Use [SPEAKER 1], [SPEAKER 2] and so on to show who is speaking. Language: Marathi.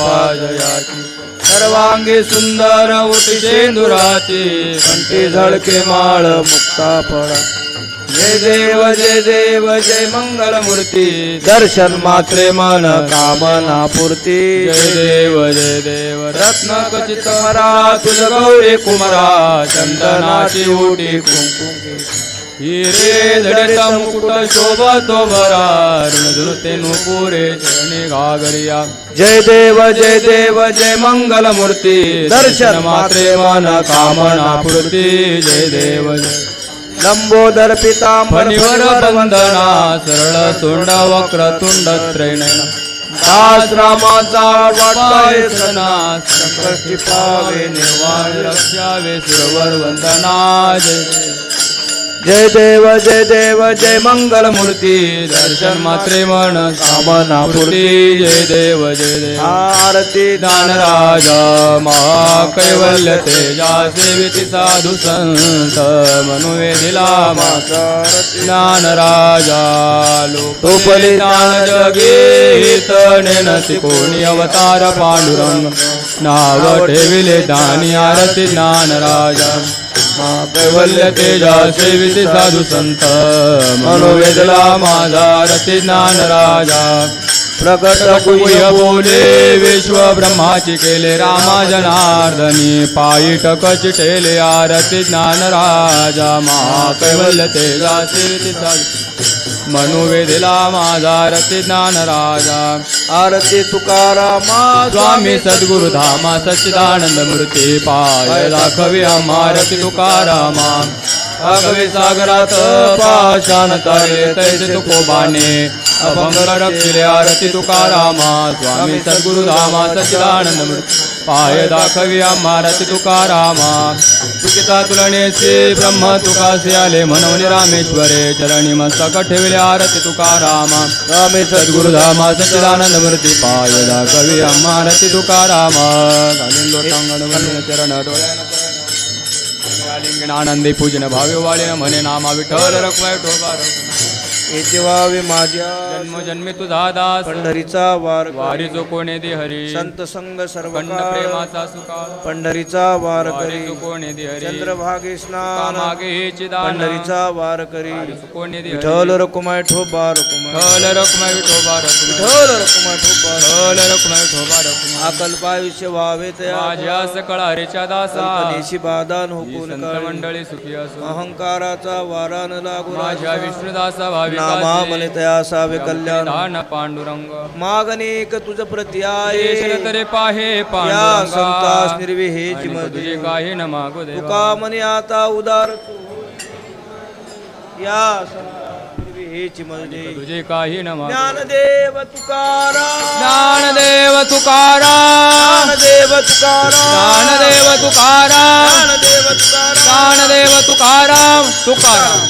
[SPEAKER 1] कृपा जयाची सर्वांगी सुंदर शेंदुराची. कंठी झळके माळ मुक्ता फळा जय देव जय देव जय मंगल मूर्ती दर्शन मात्रे मन कामना पूर्ती. जय देव जय देव. रत्न कचित मरा तुझ गौरी कुमरा. चंदनाची ओटी कुंकुम. हिरे धडता मुकुट बरा ऋणधुते नुपुरे चरणी घागरिया जय देव जय देव जय मंगल मूर्ती दर्शन मात्रे मन कामना पूर्ती जय देव जय लंबोदर पितांबर फणीवर वंदना सरळ तोंड वक्र तुंड त्रैनयन दास रामाचा वाटाय सना संकष्टी पावे निर्वाण रक्षावे सुरवर वंदना जय जय देव जय देव जय मंगल मूर्ती दर्शन मात्रे मन कामना पूर्ती जय देव जय देव. आरती दान राजा महाकैवल्य तेजा सेविती साधू संत मनुवेदिला ज्ञान राजा लोकपली दान जगीत तनेनसी कोणी अवतार पांडुरंग. नाव ठेविले दानी आरती ज्ञान राजा कैवल्य तेजा सेविते साधू संत। मनोवेदला माझा रती ज्ञान राजा प्रकट कुय बोले विश्व ब्रह्माची केले रामा जनार्दनी। पायी टक चिटेले आरती ज्ञान राजा महाकैवल्य तेजा सेविते साधू मनोवेदिला माझा रती ज्ञान राजा आरती तुकारामा स्वामी सद्गुरु धामा सच्चिदानंद मूर्ती पाय दाखवी आमारती तुकारामा. अगवे सागरात पाषाण तारे तैसे तुकोबाने अभंग रक्षिले आरती तुकारामा. स्वामी सद्गुरु धामा सच्चिदानंद मूर्ती पाय दाखवी आमारती तुकारामा तुकिता तुलनेचे ब्रह्म तुकासे आले म्हणून रामेश्वरे. चरणी मस्तक ठेवले आरती तुकारामा स्वामी सद्गुरु धामा सच्चिदानंद मूर्ती पाय दाखवी आमारती तुकारामा चरण लिंगण आनंदी पूजन भावे वाळे म्हणे नामा विठ्ठल रखमाय ठोबा
[SPEAKER 2] व्हावे माझ्या
[SPEAKER 1] जन्म जन्मी तुझा दास
[SPEAKER 2] पंढरीचा वार
[SPEAKER 1] वारी जो कोणे दे हरी।
[SPEAKER 2] संत संग सर्व.
[SPEAKER 1] प्रेमाचा सुकाळ।
[SPEAKER 2] पंढरीचा वार करी।
[SPEAKER 1] जो कोणे दे हरी।
[SPEAKER 2] चंद्रभागे स्नान।
[SPEAKER 1] मागे हेची दान
[SPEAKER 2] पंढरीचा वार करी।
[SPEAKER 1] कोणे दे
[SPEAKER 2] विठ्ठल रकुमाय ठोबा रकुमाय
[SPEAKER 1] विठ्ठल रखमाय विठोबा रखमाय
[SPEAKER 2] विठ्ठल रकुमाय ठोबा
[SPEAKER 1] विठ्ठल रखमाय विठोबा रखमाय
[SPEAKER 2] अकल्पायुष्य व्हावे तया।
[SPEAKER 1] माझ्या सकळ हरीच्या दासा।
[SPEAKER 2] कल्पनेशी बाधान
[SPEAKER 1] ही
[SPEAKER 2] हुकून.
[SPEAKER 1] मंडळी सुखी असो
[SPEAKER 2] अहंकाराचा वारा न लागू
[SPEAKER 1] माझ्या. विष्णुदासा भावी
[SPEAKER 2] नामा मने तया असावे कल्याण।
[SPEAKER 1] पांडुरंग।
[SPEAKER 2] मागणेक तुझ प्रति
[SPEAKER 1] येशील
[SPEAKER 2] आहे
[SPEAKER 1] तरी पाहे पांडुरंगा।
[SPEAKER 2] संतास निर्विहेची मध्ये
[SPEAKER 1] तुझे काही न मागू देवा।
[SPEAKER 2] तुका म्हणे आता उदार. या
[SPEAKER 1] तुझे काही न
[SPEAKER 2] ज्ञानदेव तुकाराम।
[SPEAKER 1] ज्ञानदेव तुकाराम।
[SPEAKER 2] ज्ञानदेव तुकाराम।
[SPEAKER 1] ज्ञानदेव तुकाराम।
[SPEAKER 2] ज्ञानदेव तुकाराम।
[SPEAKER 1] ज्ञानदेव तुकाराम। तुकाराम।